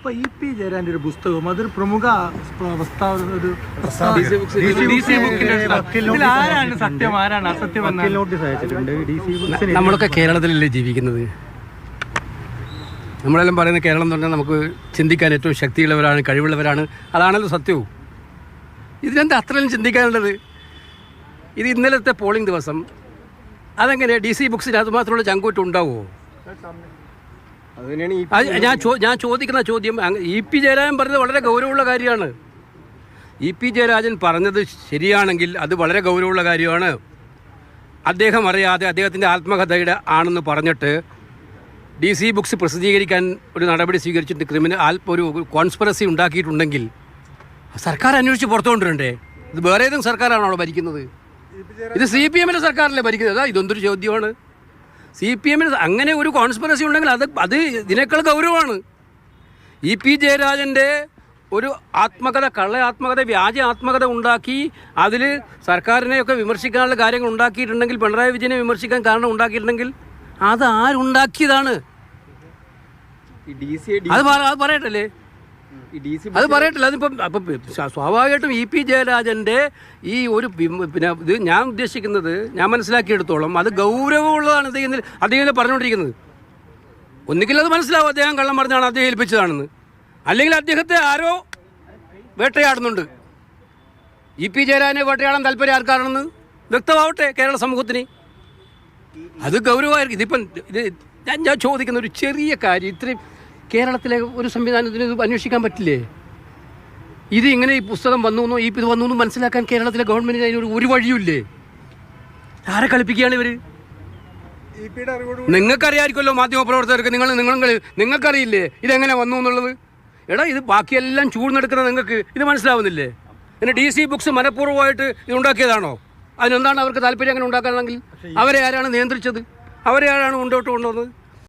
ഇപ്പൊ E P ജയരാന്റെ ഒരു പുസ്തകം അതൊരു പ്രമുഖ ഒരു ആരാണ്. സത്യം അസത്യം നമ്മളൊക്കെ കേരളത്തിലല്ലേ ജീവിക്കുന്നത്? നമ്മളെല്ലാം പറയുന്ന കേരളം എന്ന് പറഞ്ഞാൽ നമുക്ക് ചിന്തിക്കാൻ ഏറ്റവും ശക്തിയുള്ളവരാണ് കഴിവുള്ളവരാണ്. അതാണല്ലോ സത്യവും. ഇതിനെന്താ അത്രയും ചിന്തിക്കാനുള്ളത്? ഇത് ഇന്നലത്തെ പോളിംഗ് ദിവസം അതെങ്ങനെ ഡി സി ബുക്സിന് അതുമാത്രമുള്ള ചങ്കൂറ്റം ഉണ്ടാവുമോ അത് തന്നെയാണ് ഈ അത് ഞാൻ ഞാൻ ചോദിക്കുന്ന ചോദ്യം ഇ പി ജയരാജൻ പറഞ്ഞത് വളരെ ഗൗരവമുള്ള കാര്യമാണ്. ഇ പി ജയരാജൻ പറഞ്ഞത് ശരിയാണെങ്കിൽ അത് വളരെ ഗൗരവമുള്ള കാര്യമാണ്. അദ്ദേഹം അറിയാതെ അദ്ദേഹത്തിന്റെ ആത്മകഥയുടെ ആണെന്ന് പറഞ്ഞിട്ട് ഡി സി ബുക്സ് പ്രസിദ്ധീകരിക്കാൻ ഒരു നടപടി സ്വീകരിച്ചിട്ട് ക്രിമിനൽ ആൽപ്പ ഒരു കോൺസ്പിറസി ഉണ്ടാക്കിയിട്ടുണ്ടെങ്കിൽ സർക്കാർ അന്വേഷിച്ച് പുറത്തുകൊണ്ടിരണ്ടേ ഇത് വേറെ ഏതെങ്കിലും സർക്കാരാണോ ഭരിക്കുന്നത്? ഇത് സി പി എമ്മിന്റെ സർക്കാരല്ലേ ഭരിക്കുന്നത്? അതാ ഇതൊന്നൊരു ചോദ്യമാണ്. സി പി എമ്മിന് അങ്ങനെ ഒരു കോൺസ്പിറസി ഉണ്ടെങ്കിൽ അത് അത് ഇതിനേക്കാൾ ഗൗരവമാണ്. ഇ പി ജയരാജന്റെ ഒരു ആത്മകഥ കള്ള ആത്മകഥ വ്യാജ ആത്മകഥ ഉണ്ടാക്കി അതിൽ സർക്കാരിനെയൊക്കെ വിമർശിക്കാനുള്ള കാര്യങ്ങൾ ഉണ്ടാക്കിയിട്ടുണ്ടെങ്കിൽ പിണറായി വിജയനെ വിമർശിക്കാൻ കാരണം ഉണ്ടാക്കിയിട്ടുണ്ടെങ്കിൽ അത് ആരുണ്ടാക്കിയതാണ്? അത് പറ- അത് പറയട്ടല്ലേ? അത് പറയട്ടില്ല അതിപ്പം അപ്പം സ്വാ- സ്വാഭാവികമായിട്ടും ഇ പി ജയരാജന്റെ ഈ ഒരു പിന്നെ ഇത് ഞാൻ ഉദ്ദേശിക്കുന്നത് ഞാൻ മനസ്സിലാക്കിയെടുത്തോളം അത് ഗൗരവമുള്ളതാണ് അദ്ദേഹം അദ്ദേഹം പറഞ്ഞുകൊണ്ടിരിക്കുന്നത്. ഒന്നുകിൽ അത് മനസ്സിലാവും അദ്ദേഹം കള്ളം പറഞ്ഞാണ് അദ്ദേഹം ഏൽപ്പിച്ചതാണെന്ന്. അല്ലെങ്കിൽ അദ്ദേഹത്തെ ആരോ വേട്ടയാടുന്നുണ്ട്. ഇ പി ജയരാജനെ വേട്ടയാടാൻ താല്പര്യം ആർക്കാണെന്ന് വ്യക്തമാവട്ടെ കേരള സമൂഹത്തിന്. അത് ഗൗരവമായിരിക്കും. ഇതിപ്പം ഇത് ഞാൻ ഞാൻ ചോദിക്കുന്ന ഒരു ചെറിയ കാര്യം ഇത്രയും കേരളത്തിലെ ഒരു സംവിധാനത്തിന് ഇത് അന്വേഷിക്കാൻ പറ്റില്ലേ? ഇത് ഇങ്ങനെ ഈ പുസ്തകം വന്നു എന്നോ ഈ ഇത് വന്നു എന്നോ മനസ്സിലാക്കാൻ കേരളത്തിലെ ഗവൺമെന്റിന് അതിനൊരു ഒരു വഴിയുമില്ലേ? ആരെ കളിപ്പിക്കുകയാണ് ഇവർ നിങ്ങൾക്കറിയാമായിരിക്കുമല്ലോ മാധ്യമപ്രവർത്തകർക്ക് നിങ്ങൾ നിങ്ങൾ നിങ്ങൾക്കറിയില്ലേ ഇതെങ്ങനെ വന്നു എന്നുള്ളത്? എടാ ഇത് ബാക്കിയെല്ലാം ചൂഴ്ന്നെടുക്കുന്നത് നിങ്ങൾക്ക് ഇത് മനസ്സിലാവുന്നില്ലേ? പിന്നെ ഡി സി ബുക്സ് മനഃപൂർവമായിട്ട് ഇത് ഉണ്ടാക്കിയതാണോ? അതിനെന്താണ് അവർക്ക് താല്പര്യം അങ്ങനെ ഉണ്ടാക്കാനാണെങ്കിൽ? അവരെ ആരാണ് നിയന്ത്രിച്ചത്? അവരെ ആരാണ് മുന്നോട്ട് കൊണ്ടുവന്നത്?